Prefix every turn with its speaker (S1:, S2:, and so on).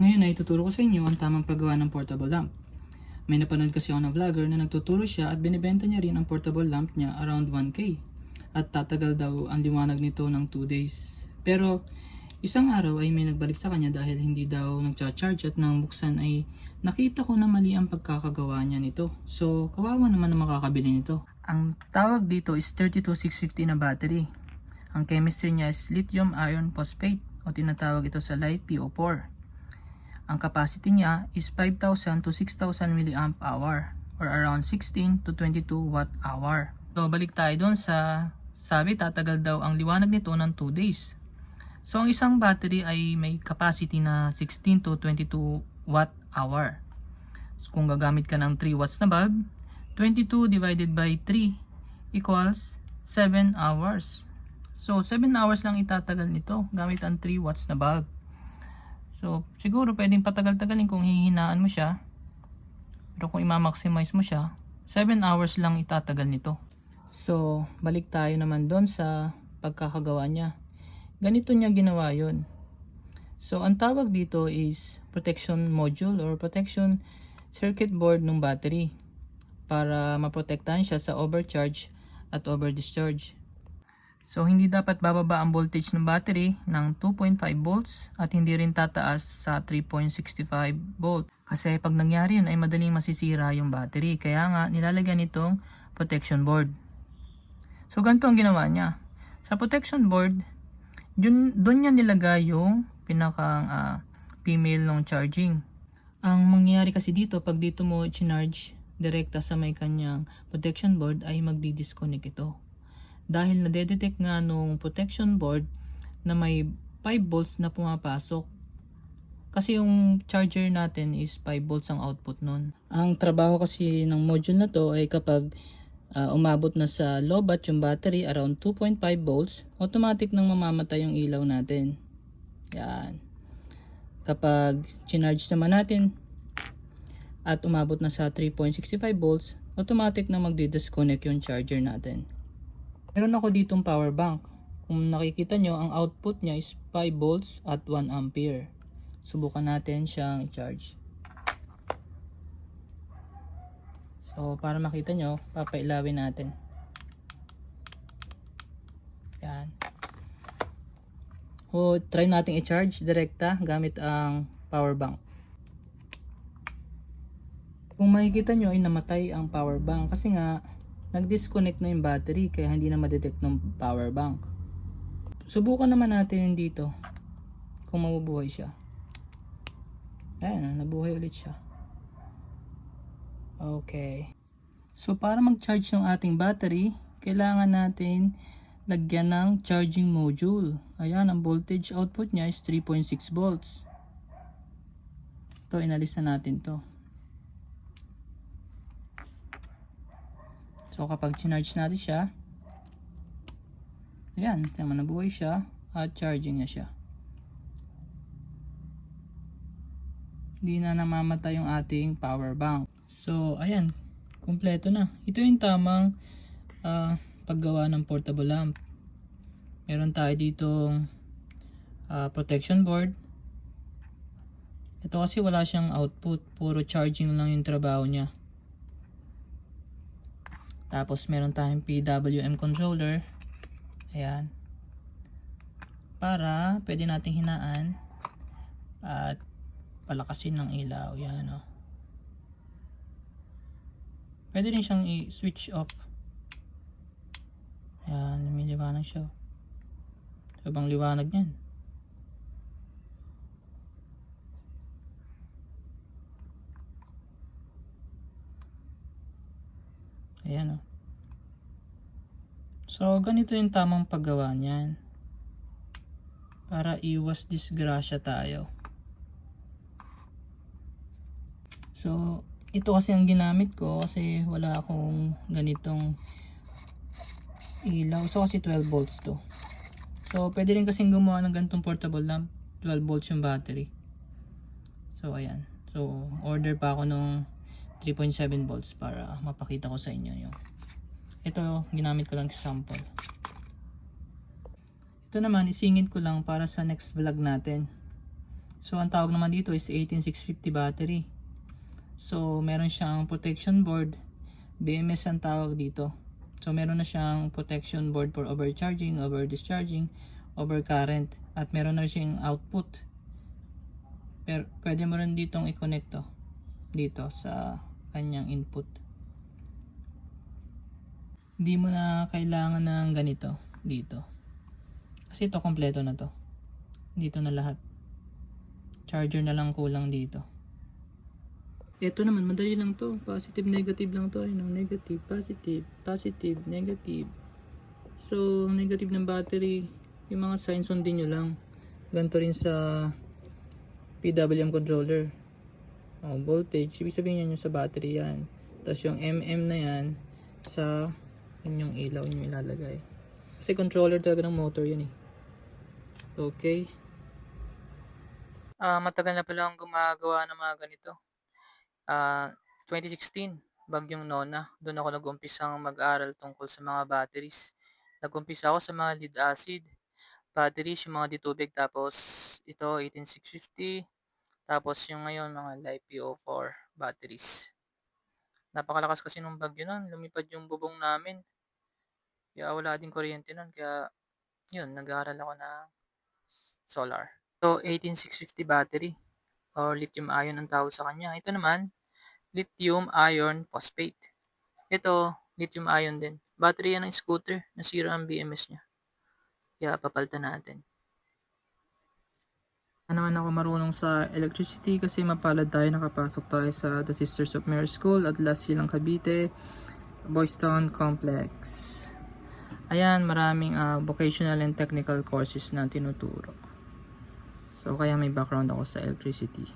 S1: Ngayon ay tuturo ko sa inyo ang tamang paggawa ng portable lamp. May napanood kasi ako na vlogger na nagtuturo siya at binibenta niya rin ang portable lamp niya around 1k. At tatagal daw ang liwanag nito ng 2 days. Pero isang araw ay may nagbalik sa kanya dahil hindi daw nagcha-charge at nang buksan ay nakita ko na mali ang pagkakagawa niya nito. So kawawa naman ang makakabili nito. Ang tawag dito is 32650 na battery. Ang chemistry niya is lithium iron phosphate o tinatawag ito sa light PO4. Ang capacity niya is 5,000 to 6,000 mAh or around 16 to 22 watt hour. So balik tayo doon sa sabi tatagal daw ang liwanag nito ng 2 days. So ang isang battery ay may capacity na 16 to 22 watt hour. So kung gagamit ka ng 3 watts na bulb, 22 divided by 3 equals 7 hours. So 7 hours lang itatagal nito gamit ang 3 watts na bulb. So, siguro pwedeng patagal-tagalin kung hihinaan mo siya. Pero kung i-maximize mo siya, 7 hours lang itatagal nito. So, balik tayo naman doon sa pagkakagawa niya. Ganito niya ginawa yon. So, ang tawag dito is protection module or protection circuit board ng battery para maprotektahan siya sa overcharge at overdischarge. So, hindi dapat bababa ang voltage ng battery ng 2.5 volts at hindi rin tataas sa 3.65 volt. Kasi pag nangyari yun ay madaling masisira yung battery. Kaya nga, nilalagyan itong protection board. So, ganito ang ginawa niya. Sa protection board, dun, dun niya nilagay yung pinakang ah, female ng charging. Ang mangyayari kasi dito, pag dito mo charge direkta sa may kanyang protection board ay magdi-disconnect ito dahil nadedetect nga nung protection board na may 5 volts na pumapasok. Kasi yung charger natin is 5 volts ang output nun. Ang trabaho kasi ng module na to ay kapag ah, umabot na sa low bat yung battery around 2.5 volts, automatic nang mamamatay yung ilaw natin. Yan. Kapag chinarge naman natin at umabot na sa 3.65 volts, automatic na magdi-disconnect yung charger natin. Meron ako ditong power bank. Kung nakikita nyo, ang output niya is 5 volts at 1 ampere. Subukan natin siyang charge. So, para makita nyo, papailawin natin. Yan. O, try natin i-charge direkta gamit ang power bank. Kung makikita nyo ay namatay ang power bank kasi nga nag-disconnect na yung battery kaya hindi na ma-detect ng power bank. Subukan naman natin dito kung mabubuhay siya. Ayan, nabuhay ulit siya. Okay. So para mag-charge yung ating battery, kailangan natin lagyan ng charging module. Ayan, ang voltage output niya is 3.6 volts. Ito, inalis na natin to. So kapag charge natin siya, ayan, tama nabuhay siya at charging na siya. Hindi na namamatay yung ating power bank. So ayan, kumpleto na. Ito yung tamang ah, paggawa ng portable lamp. Meron tayo ditong ah, protection board. Ito kasi wala siyang output, puro charging lang yung trabaho niya. Tapos meron tayong PWM controller. Ayan. Para pwede nating hinaan at palakasin ng ilaw. Yan o. Pwede rin siyang i-switch off. Ayan, lumiliwanag siya. Sabang liwanag niyan. Ayan o. So, ganito yung tamang paggawa niyan. Para iwas disgrasya tayo. So, ito kasi ang ginamit ko kasi wala akong ganitong ilaw. So, kasi 12 volts to. So, pwede rin kasing gumawa ng ganitong portable lamp. 12 volts yung battery. So, ayan. So, order pa ako nung 3.7 volts para mapakita ko sa inyo yung ito ginamit ko lang sa sample ito naman isingit ko lang para sa next vlog natin So, ang tawag naman dito is 18650 battery. So, meron siyang protection board. BMS ang tawag dito. So, meron na siyang protection board for overcharging, over discharging, over current. At meron na siyang output. Pero, pwede mo rin ditong i-connect to. Dito sa kanyang input. Hindi mo na kailangan ng ganito. Dito. Kasi ito, kompleto na to. Dito na lahat. Charger na lang kulang dito. Ito naman, madali lang to. Positive, negative lang to. Ano, negative, positive, positive, negative. So, ang negative ng battery, yung mga signs sundin nyo lang. Ganito rin sa PWM controller. Oh, voltage, ibig sabihin yan yung sa battery yan. Tapos yung MM na yan, sa inyong ilaw yung ilalagay. Kasi controller talaga ng motor yan eh. Okay. Ah, matagal na pala akong gumagawa ng mga ganito. Ah, 2016, bagyong Nona. Doon ako nag-umpisang mag-aral tungkol sa mga batteries. Nag-umpisa ako sa mga lead acid batteries, yung mga ditubig. Tapos ito, 18650. Tapos yung ngayon, mga LiPo4 batteries. Napakalakas kasi nung bagyo nun. Lumipad yung bubong namin. Kaya wala din kuryente nun. Kaya, yun, nag-aaral ako ng solar. So, 18650 battery or lithium ion ang tawag sa kanya. Ito naman, lithium ion phosphate. Ito, lithium ion din. Battery yan ng scooter. Nasira ang BMS niya. Kaya papalitan natin. Ano naman ako marunong sa electricity kasi mapalad tayo nakapasok tayo sa The Sisters of Mary School at Las Silang Cavite, Boys Town Complex. Ayan, maraming ah, vocational and technical courses na tinuturo. So, kaya may background ako sa electricity.